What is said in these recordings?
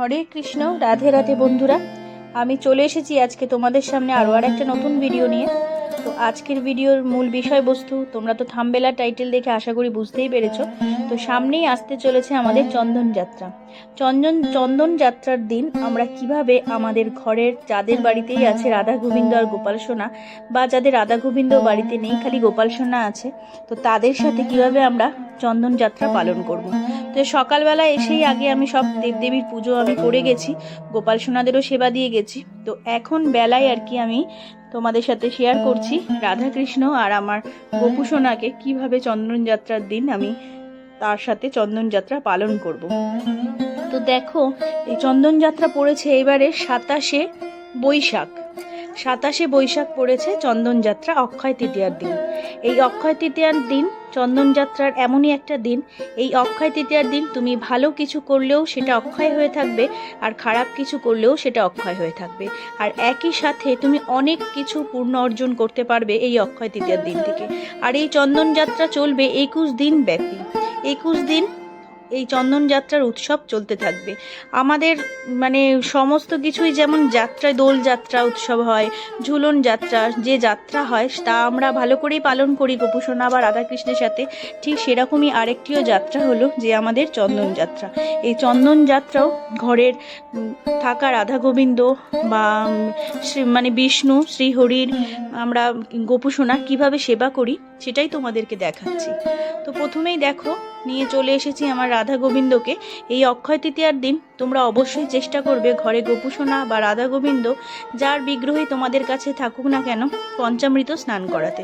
হরে কৃষ্ণ, রাধে রাধে বন্ধুরা। আমি চলে এসেছি আজকে তোমাদের সামনে আরও আর একটা নতুন ভিডিও নিয়ে। তো আজকের ভিডিওর মূল বিষয়বস্তু, তোমরা তো থামবেলা টাইটেল দেখে আশা করি বুঝতেই পেরেছ। তো সামনেই আসতে চলেছে আমাদের চন্দন যাত্রা। চন্দন চন্দন যাত্রার দিন আমরা কীভাবে আমাদের ঘরের যাদের বাড়িতেই আছে রাধা গোবিন্দ আর গোপাল সোনা বা যাদের রাধা গোবিন্দ বাড়িতে নেই, খালি গোপাল সোনা আছে, তো তাদের সাথে কীভাবে আমরা চন্দন যাত্রা পালন করব? তো সকালবেলা এসেই আগে আমি সব দেবদেবীর পুজো আমি করে গেছি, গোপাল সোনাদেরও সেবা দিয়ে গেছি। তো এখন বেলায় আর কি আমি তোমাদের সাথে শেয়ার করছি। রাধাকৃষ্ণ আর আমার গোপু সোনাকে কীভাবে চন্দনযাত্রার দিন আমি তার সাথে চন্দনযাত্রা পালন করব। তো দেখো, এই চন্দনযাত্রা পড়েছে এবারে সাতাশে বৈশাখ। সাতাশে বৈশাখ পড়েছে চন্দনযাত্রা অক্ষয় তৃতীয়ার দিন। এই অক্ষয় তৃতীয়ার দিন চন্দন যাত্রার এমনই একটা দিন। এই অক্ষয় তৃতীয়ার দিন তুমি ভালো কিছু করলেও সেটা অক্ষয় হয়ে থাকবে আর খারাপ কিছু করলেও সেটা অক্ষয় হয়ে থাকবে। আর একই সাথে তুমি অনেক কিছু পূর্ণ অর্জন করতে পারবে এই অক্ষয় তৃতীয়ার দিন থেকে। আর এই চন্দনযাত্রা চলবে একুশ দিন ব্যাপী। একুশ দিন এই চন্দন যাত্রার উৎসব চলতে থাকবে। আমাদের মানে সমস্ত কিছুই যেমন যাত্রায় দোল যাত্রা উৎসব হয়, ঝুলন যাত্রা, যে যাত্রা হয়, তা আমরা ভালো করেই পালন করি গোপুসোনা বা রাধাকৃষ্ণের সাথে। ঠিক সেরকমই আরেকটিও যাত্রা হলো যে আমাদের চন্দন যাত্রা। এই চন্দন যাত্রাও ঘরের থাকা রাধা গোবিন্দ বা মানে বিষ্ণু, শ্রীহরির আমরা গোপুসোনা কীভাবে সেবা করি সেটাই তোমাদেরকে দেখাচ্ছি। তো প্রথমেই দেখো, নিয়ে চলে এসেছি আমার রাধা গোবিন্দকে। এই অক্ষয় তৃতীয়ার দিন তোমরা অবশ্যই চেষ্টা করবে ঘরে গোপুসোনা বা রাধা গোবিন্দ, যার বিগ্রহে তোমাদের কাছে থাকুক না কেন, পঞ্চামৃত স্নান করাতে।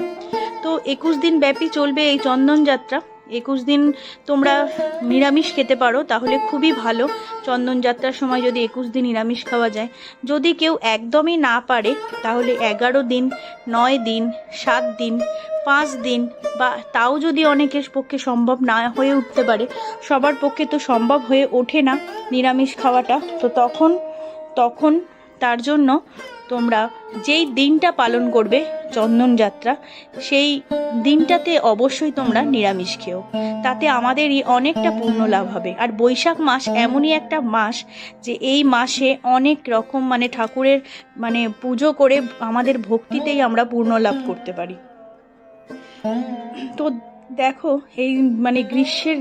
তো একুশ দিন ব্যাপী চলবে এই চন্দন যাত্রা। একুশ দিন তোমরা নিরামিষ খেতে পারো, তাহলে খুবই ভালো। চন্দন যাত্রার সময় যদি একুশ দিন নিরামিষ খাওয়া যায়। যদি কেউ একদমই না পারে, তাহলে এগারো দিন, নয় দিন, সাত দিন, পাঁচ দিন বা তাও যদি অনেকের পক্ষে সম্ভব না হয়ে উঠতে পারে, সবার পক্ষে তো সম্ভব হয়ে ওঠে না নিরামিষ খাওয়াটা, তো তখন তখন তার জন্য তোমরা যেই দিনটা পালন করবে চন্দন যাত্রা, সেই দিনটাতে অবশ্যই তোমরা নিরামিষ খেও। তাতে আমাদেরই অনেকটা পূর্ণ লাভ হবে। আর বৈশাখ মাস এমনই একটা মাস যে এই মাসে অনেক রকম মানে ঠাকুরের মানে পুজো করে আমাদের ভক্তিতেই আমরা পূর্ণ লাভ করতে পারি। তো দেখো, এই মানে গ্রীষ্মের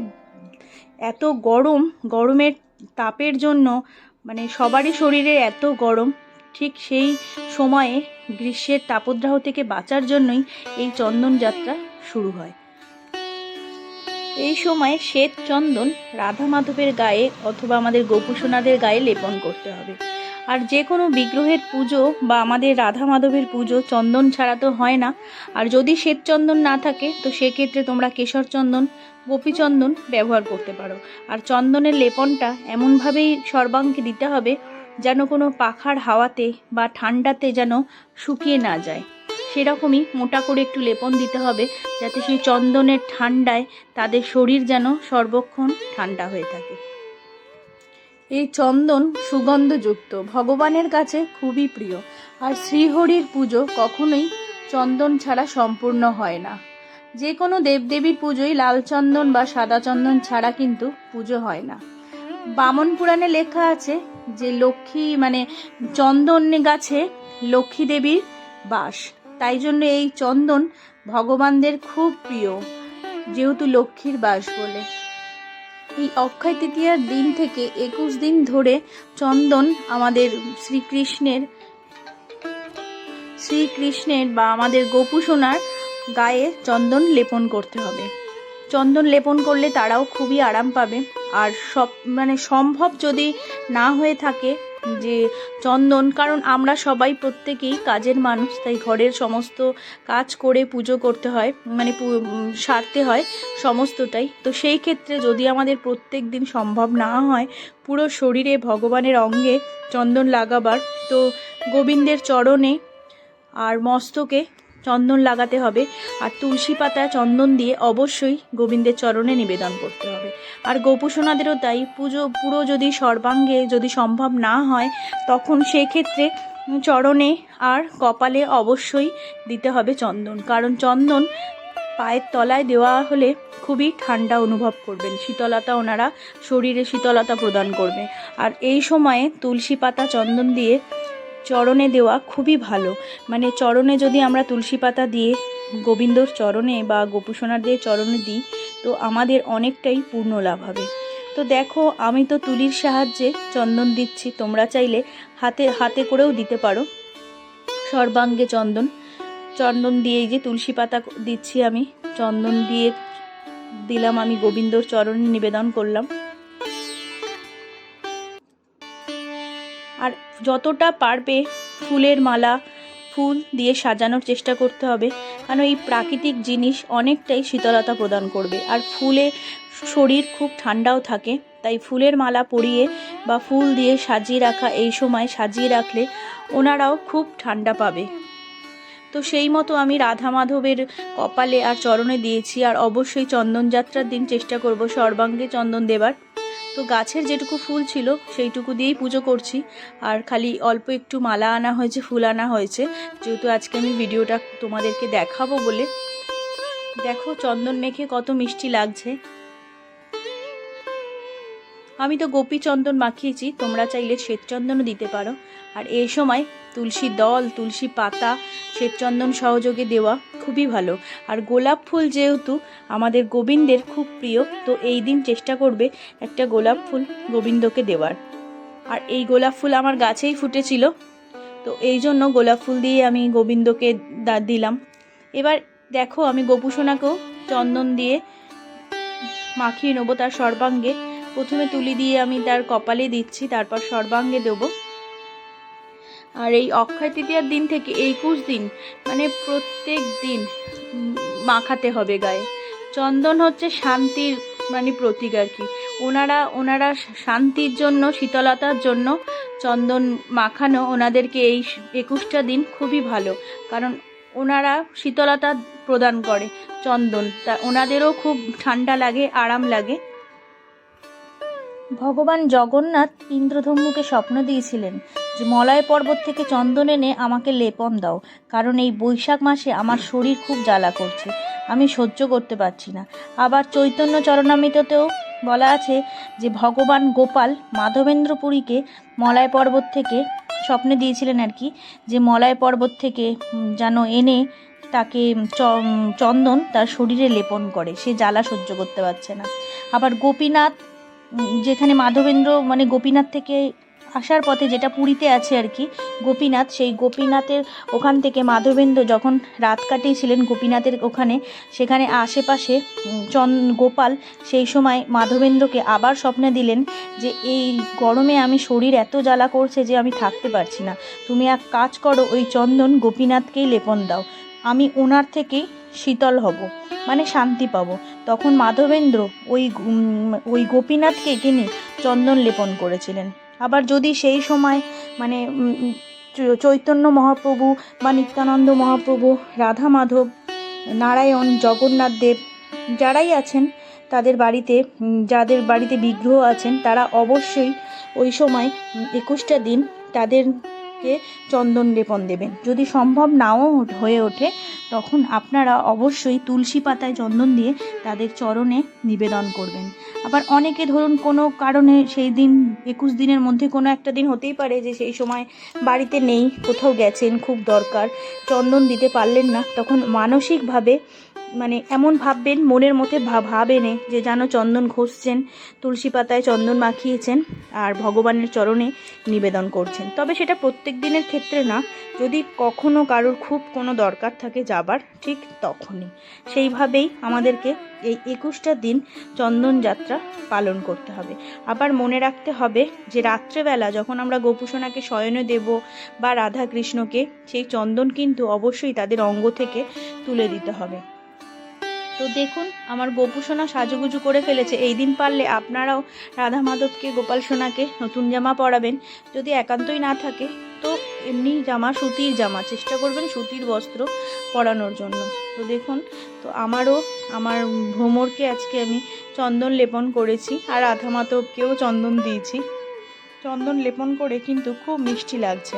এত গরম, গরমের তাপের জন্য মানে সবারই শরীরে এত গরম ঠিক সেই সময়ে গ্রীষ্মের তাপদ্রাহ থেকে বাঁচার জন্যই এই চন্দন যাত্রা শুরু হয়। এই সময় শ্বেত চন্দন রাধা মাধবের গায়ে অথবা আমাদের গোপুসোনাদের গায়ে লেপন করতে হবে। আর যে কোনো বিগ্রহের পুজো বা আমাদের রাধা মাধবের পুজো চন্দন ছাড়া তো হয় না। আর যদি শ্বেত চন্দন না থাকে, তো সেক্ষেত্রে তোমরা কেশর চন্দন গোপীচন্দন ব্যবহার করতে পারো। আর চন্দনের লেপনটা এমনভাবেই সর্বাঙ্গে দিতে হবে যেন কোনো পাখার হাওয়াতে বা ঠান্ডাতে যেন শুকিয়ে না যায়। সেরকমই মোটা করে একটু লেপন দিতে হবে যাতে সেই চন্দনের ঠান্ডায় তাদের শরীর যেন সর্বক্ষণ ঠান্ডা হয়ে থাকে। এই চন্দন সুগন্ধযুক্ত, ভগবানের কাছে খুবই প্রিয়। আর শ্রীহরির পুজো কখনোই চন্দন ছাড়া সম্পূর্ণ হয় না। যে কোনো দেবদেবীর পুজোই লাল চন্দন বা সাদা চন্দন ছাড়া কিন্তু পুজো হয় না। বামন পুরাণে লেখা আছে যে লক্ষ্মী মানে চন্দন গাছে লক্ষ্মী দেবীর বাস। তাই জন্য এই চন্দন ভগবানদের খুব প্রিয়, যেহেতু লক্ষ্মীর বাস বলে। এই অক্ষয় তৃতীয়ার দিন থেকে একুশ দিন ধরে চন্দন আমাদের শ্রীকৃষ্ণের শ্রীকৃষ্ণের বা আমাদের গোপুসোনার গায়ে চন্দন লেপন করতে হবে। চন্দন লেপন করলে তারাও খুবই আরাম পাবে। আর সব মানে সম্ভব যদি না হয়ে থাকে যে চন্দন, কারণ আমরা সবাই প্রত্যেকেই কাজের মানুষ, তাই ঘরের সমস্ত কাজ করে পুজো করতে হয় মানে সারতে হয় সমস্তটাই। তো সেই ক্ষেত্রে যদি আমাদের প্রত্যেক দিন সম্ভব না হয় পুরো শরীরে ভগবানের অঙ্গে চন্দন লাগাবার, তো গোবিন্দের চরণে আর মস্তকে চন্দন লাগাতে হবে আর তুলসী পাতা চন্দন দিয়ে অবশ্যই গোবিন্দের চরণে নিবেদন করতে হবে। আর গোপুসোনাদেরও তাই পুজো, পুরো যদি সর্বাঙ্গে যদি সম্ভব না হয়, তখন সেক্ষেত্রে চরণে আর কপালে অবশ্যই দিতে হবে চন্দন। কারণ চন্দন পায়ের তলায় দেওয়া হলে খুবই ঠান্ডা অনুভব করবেন। শীতলতা ওনারা শরীরে শীতলতা প্রদান করবে। আর এই সময়ে তুলসী পাতা চন্দন দিয়ে চরণে দেওয়া খুবই ভালো। মানে চরণে যদি আমরা তুলসী পাতা দিয়ে গোবিন্দর চরণে বা গোপুসোনার দিয়ে চরণে দিই, তো আমাদের অনেকটাই পূর্ণ লাভ হবে। তো দেখো, আমি তো তুলির সাহায্যে চন্দন দিচ্ছি, তোমরা চাইলে হাতে হাতে করেও দিতে পারো। সর্বাঙ্গে চন্দন। চন্দন দিয়ে যে তুলসী পাতা দিচ্ছি আমি, চন্দন দিয়ে দিলাম আমি গোবিন্দর চরণে নিবেদন করলাম। যতটা পারবে ফুলের মালা, ফুল দিয়ে সাজানোর চেষ্টা করতে হবে। কারণ এই প্রাকৃতিক জিনিস অনেকটাই শীতলতা প্রদান করবে। আর ফুলে শরীর খুব ঠান্ডাও থাকে, তাই ফুলের মালা পরিয়ে বা ফুল দিয়ে সাজিয়ে রাখা এই সময় সাজিয়ে রাখলে ওনারাও খুব ঠান্ডা পাবে। তো সেই মতো আমি রাধা মাধবের কপালে আর চরণে দিয়েছি। আর অবশ্যই চন্দন যাত্রার দিন চেষ্টা করব সর্বাঙ্গে চন্দন দেবার। তো গাছের যেটুকু ফুল ছিল, সেইটুকু দিয়েই পুজো করছি। আর খালি অল্প একটু মালা আনা হয়েছে, ফুল আনা হয়েছে। যেহেতু আজকে আমি ভিডিওটা তোমাদেরকে দেখাবো বলে। দেখো চন্দন মেখে কত মিষ্টি লাগছে। আমি তো গোপী চন্দন মাখিয়েছি, তোমরা চাইলে শ্বেতচন্দনও দিতে পারো। আর এই সময় তুলসী দল, তুলসী পাতা, শ্বেতচন্দন সহযোগে দেওয়া খুবই ভালো। আর গোলাপ ফুল যেহেতু আমাদের গোবিন্দের খুব প্রিয়, তো এই দিন চেষ্টা করবে একটা গোলাপ ফুল গোবিন্দকে দেওয়ার। আর এই গোলাপ ফুল আমার গাছেই ফুটেছিল, তো এই জন্য গোলাপ ফুল দিয়ে আমি গোবিন্দকে দিলাম। এবার দেখো আমি গোপুসোনাকেও চন্দন দিয়ে মাখিয়ে নেব তার সর্বাঙ্গে। প্রথমে তুলি দিয়ে আমি তার কপালে দিচ্ছি, তারপর সর্বাঙ্গে দেবো। আর এই অক্ষয় তৃতীয়ার দিন থেকে একুশ দিন মানে প্রত্যেক দিন মাখাতে হবে গায়ে। চন্দন হচ্ছে শান্তির মানে প্রতীক আর কি। ওনারা ওনারা শান্তির জন্য, শীতলতার জন্য চন্দন মাখানো ওনাদেরকে এই একুশটা দিন খুবই ভালো। কারণ ওনারা শীতলতা প্রদান করে চন্দন। তা ওনাদেরও খুব ঠান্ডা লাগে, আরাম লাগে। ভগবান জগন্নাথ ইন্দ্রধম্মুকে স্বপ্ন দিয়েছিলেন যে মলয় পর্বত থেকে চন্দন এনে আমাকে লেপন দাও, কারণ এই বৈশাখ মাসে আমার শরীর খুব জ্বালা করছে। আমি সহ্য করতে পারছি না। আবার চৈতন্য চরণামৃততেও বলা আছে যে ভগবান গোপাল মাধবেন্দ্রপুরীকে মলয় পর্বত থেকে স্বপ্নে দিয়েছিলেন আর কি, যে মলয় পর্বত থেকে যেন এনে তাকে চন্দন তার শরীরে লেপন করে। সে জ্বালা সহ্য করতে পারছে না। আবার গোপীনাথ যেখানে মাধবেন্দ্র মানে গোপীনাথ থেকে আসার পথে যেটা পুরীতে আছে আর কি, গোপীনাথ, সেই গোপীনাথের ওখান থেকে মাধবেন্দ্র যখন রাত কাটিয়েছিলেন গোপীনাথের ওখানে, সেখানে আশেপাশে চন, গোপাল সেই সময় মাধবেন্দ্রকে আবার স্বপ্নে দিলেন যে এই গরমে আমি শরীর এত জ্বালা করছে যে আমি থাকতে পারছি না। তুমি এক কাজ করো, ওই চন্দন গোপীনাথকেই লেপন দাও। আমি ওনার থেকেই শীতল হব মানে শান্তি পাবো। তখন মাধবেন্দ্র ওই ওই গোপীনাথকে তিনি চন্দন লেপন করেছিলেন। আবার যদি সেই সময় মানে চৈতন্য মহাপ্রভু বা নিত্যানন্দ মহাপ্রভু, রাধা মাধব, নারায়ণ, জগন্নাথ দেব যারাই আছেন, তাদের বাড়িতে যাদের বাড়িতে বিগ্রহ আছেন, তারা অবশ্যই ওই সময় একুশটা দিন তাদেরকে চন্দন লেপন দেবেন। যদি সম্ভব নাও হয়ে ওঠে, তখন আপনারা অবশ্যই তুলসী পাতায় চন্দন দিয়ে তাদের চরণে নিবেদন করবেন। আবার অনেকে ধরুন কোনো কারণে সেই দিন, একুশ দিনের মধ্যে কোনো একটা দিন হতেই পারে যে সেই সময় বাড়িতে নেই, কোথাও গেছেন, খুব দরকার, চন্দন দিতে পারলেন না, তখন মানসিকভাবে মানে এমন ভাববেন, মনের মধ্যে ভাব এনে যে যেন চন্দন ঘষছেন, তুলসী পাতায় চন্দন মাখিয়েছেন আর ভগবানের চরণে নিবেদন করছেন। তবে সেটা প্রত্যেক দিনের ক্ষেত্রে না, যদি কখনো কারোর খুব কোনো দরকার থাকে যাবার, ঠিক তখনই। সেইভাবেই আমাদেরকে এই একুশটা দিন চন্দন যাত্রা পালন করতে হবে। আবার মনে রাখতে হবে যে রাত্রেবেলা যখন আমরা গোপুসোনাকে শয়নে দেব বা রাধা কৃষ্ণকে সেই চন্দন কিন্তু অবশ্যই তাদের অঙ্গ থেকে তুলে দিতে হবে। তো দেখুন, আমার গোপুসোনা সাজুগুজু করে ফেলেছে। এই দিন পারলে আপনারাও রাধা মাধবকে, গোপাল সোনাকে নতুন জামা পরাবেন। যদি একান্তই না থাকে, তো এমনি জামা, সুতির জামা। চেষ্টা করবেন সুতির বস্ত্র পরানোর জন্য। তো দেখুন, তো আমারও, আমার ভ্রমরকে আজকে আমি চন্দন লেপন করেছি আর রাধা মাধবকেও চন্দন দিয়েছি। চন্দন লেপন করে কিন্তু খুব মিষ্টি লাগছে।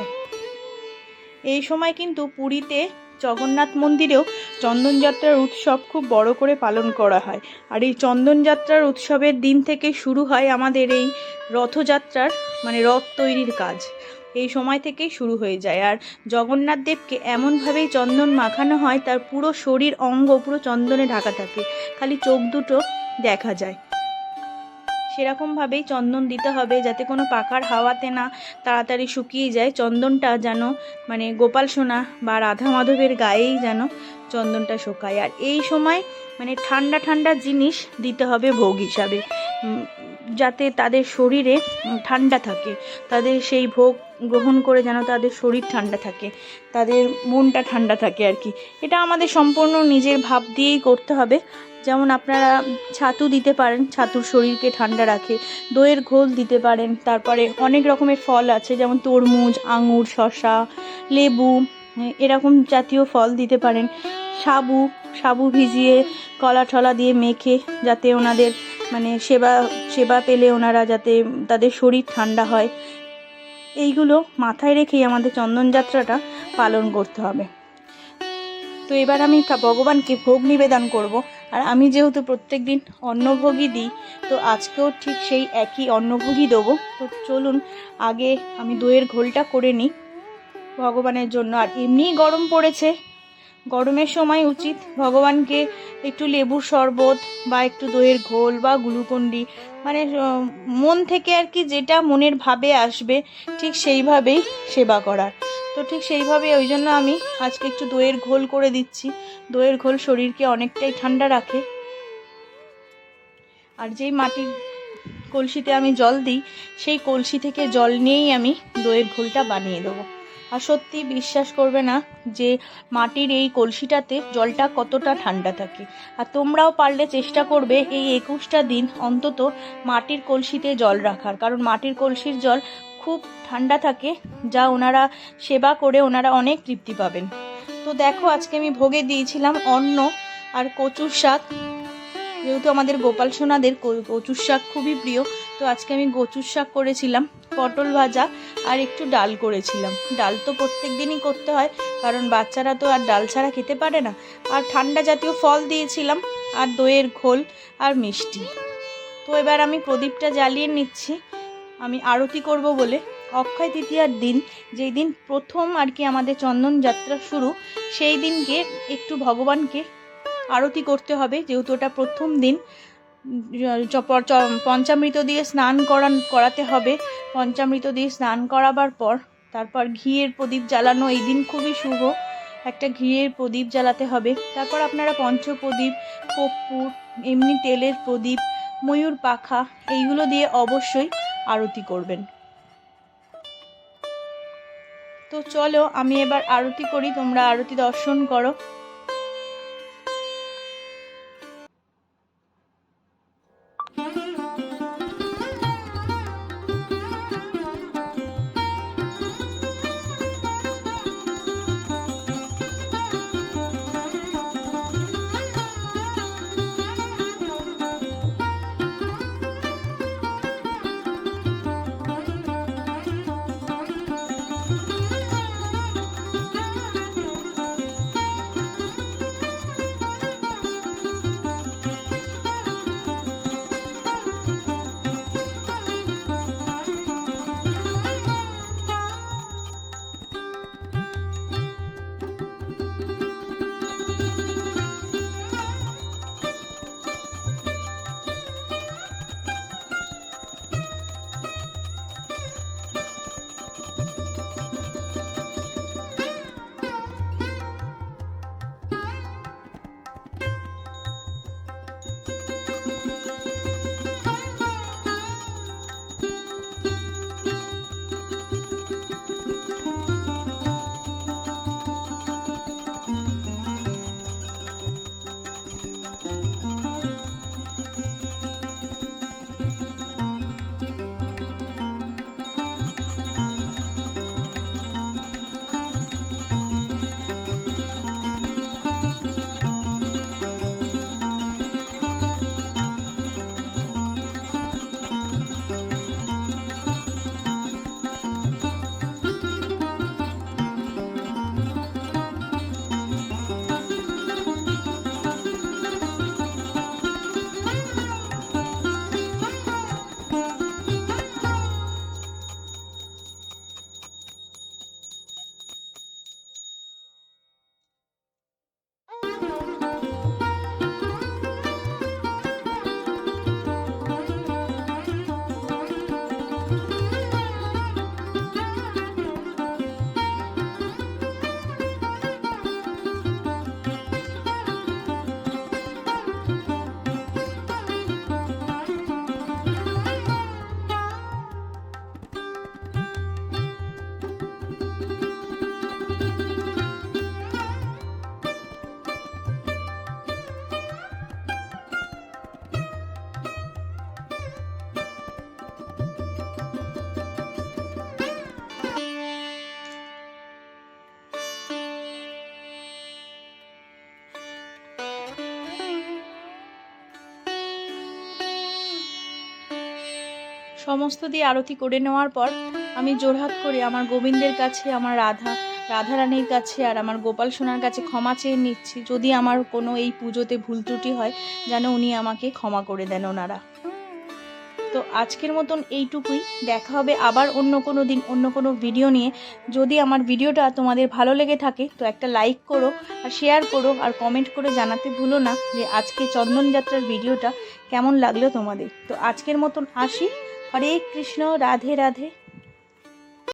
এই সময় কিন্তু পুরীতে জগন্নাথ মন্দিরেও চন্দনযাত্রার উৎসব খুব বড় করে পালন করা হয়। আর এই চন্দনযাত্রার উৎসবের দিন থেকে শুরু হয় আমাদের এই রথযাত্রার মানে রথ তৈরির কাজ। এই সময় থেকেই শুরু হয়ে যায়। আর জগন্নাথ দেবকে এমনভাবেই চন্দন মাখানো হয়, তার পুরো শরীর অঙ্গ পুরো চন্দনে ঢাকা থাকে। খালি চোখ দুটো দেখা যায়। সেরকমভাবেই চন্দন দিতে হবে যাতে কোনো পাখার হাওয়াতে না তাড়াতাড়ি শুকিয়ে যায়। চন্দনটা যেন মানে গোপাল সোনা বা রাধা মাধবের গায়েই যেন চন্দনটা শুকায়। আর এই সময় মানে ঠান্ডা ঠান্ডা জিনিস দিতে হবে ভোগ হিসাবে। যাতে তাদের শরীরে ঠান্ডা থাকে। তাদের সেই ভোগ গ্রহণ করে যেন তাদের শরীর ঠান্ডা থাকে। তাদের মনটা ঠান্ডা থাকে আর কি। এটা আমাদের সম্পূর্ণ নিজের ভাব দিয়েই করতে হবে। যেমন আপনারা ছাতু দিতে পারেন, ছাতুর শরীরকে ঠান্ডা রাখে, দইয়ের ঘোল দিতে পারেন, তারপরে অনেক রকমের ফল আছে, যেমন তরমুজ, আঙুর, শসা, লেবু, এরকম জাতীয় ফল দিতে পারেন। সাবু সাবু ভিজিয়ে কলা ঠলা দিয়ে মেখে যাতে ওনাদের মানে সেবা সেবা পেলে ওনারা যাতে তাদের শরীর ঠান্ডা হয়। এইগুলো মাথায় রেখেই আমাদের চন্দনযাত্রাটা পালন করতে হবে। তো এবার আমি ভগবানকে ভোগ নিবেদন করব। আর আমি যেহেতু প্রত্যেক দিন অন্নভোগই দিই, তো আজকেও ঠিক সেই একই অন্নভোগই দেবো। তো চলুন, আগে আমি দইয়ের ঘোলটা করে নিই ভগবানের জন্য। আর এমনিই গরম পড়েছে। গরমের সময় উচিত ভগবানকে একটু লেবুর শরবত বা একটু দইয়ের ঘোল বা গ্লুকন্ডি মানে মন থেকে আর কি যেটা মনের ভাবে আসবে, ঠিক সেইভাবেই সেবা করার। তো ঠিক সেইভাবে ওই জন্য আমি আজকে একটু দইয়ের ঘোল করে দিচ্ছি। দইয়ের ঘোল শরীরকে অনেকটাই ঠান্ডা রাখে। আর যেই মাটির কলসিতে আমি জল দিই, সেই কলসি থেকে জল নিয়েই আমি দইয়ের ঘোলটা বানিয়ে দেবো। আর সত্যি বিশ্বাস করবে না যে মাটির এই কলসিটাতে জলটা কতটা ঠান্ডা থাকে। আর তোমরাও পারলে চেষ্টা করবে এই একুশটা দিন অন্তত মাটির কলসিতে জল রাখার। কারণ মাটির কলসির জল খুব ঠান্ডা থাকে, যা ওনারা সেবা করে ওনারা অনেক তৃপ্তি পাবেন। তো দেখো, আজকে আমি ভোগে দিয়েছিলাম অন্ন আর কচুর শাক। যেহেতু আমাদের গোপাল সোনাদের কচুর শাক খুবই প্রিয়, তো আজকে আমি কচুর শাক করেছিলাম, পটল ভাজা আর একটু ডাল করেছিলাম। ডাল তো প্রত্যেক দিনই করতে হয়, কারণ বাচ্চারা তো আর ডাল ছাড়া খেতে পারে না। আর ঠান্ডা জাতীয় ফল দিয়েছিলাম, আর দইয়ের ঘোল আর মিষ্টি। তো এবার আমি প্রদীপটা জ্বালিয়ে নিচ্ছি। আমি আরতি করব বলে? অক্ষয় তৃতীয়ার দিন, যেই দিন প্রথম আর কি আমাদের চন্দন যাত্রা শুরু, সেই দিনকে একটু ভগবানকে আরতি করতে হবে। যেহেতু ওটা প্রথম দিন পঞ্চামৃত দিয়ে স্নান করান, করাতে হবে। পঞ্চামৃত দিয়ে স্নান করাবার পর, তারপর ঘিয়ের প্রদীপ জ্বালানো, এই দিন খুবই শুভ। একটা ঘিয়ের প্রদীপ জ্বালাতে হবে। তারপর আপনারা পঞ্চপ্রদীপ, কর্পূর, এমনি তেলের প্রদীপ, ময়ূর পাখা, এইগুলো দিয়ে অবশ্যই আরতি করবেন। তো চলো আমি এবার আরতি করি তোমরা আরতি দর্শন করো। সমস্ত দিয়ে আরতি করে নেওয়ার পর আমি জোরহাত করে আমার গোবিন্দের কাছে, আমার রাধা, রাধারানীর কাছে আর আমার গোপাল সোনার কাছে ক্ষমা চেয়ে নিচ্ছি। যদি আমার কোনো এই পুজোতে ভুল ত্রুটি হয়, যেন উনি আমাকে ক্ষমা করে দেন ওনারা। তো আজকের মতন এইটুকুই। দেখা হবে আবার অন্য কোনো দিন, অন্য কোনো ভিডিও নিয়ে। যদি আমার ভিডিওটা তোমাদের ভালো লেগে থাকে, তো একটা লাইক করো, আর শেয়ার করো, আর কমেন্ট করে জানাতে ভুলো না যে আজকে চন্দনযাত্রার ভিডিওটা কেমন লাগল তোমাদের। তো আজকের মতন আসি। হরে কৃষ্ণ রাধে রাধে।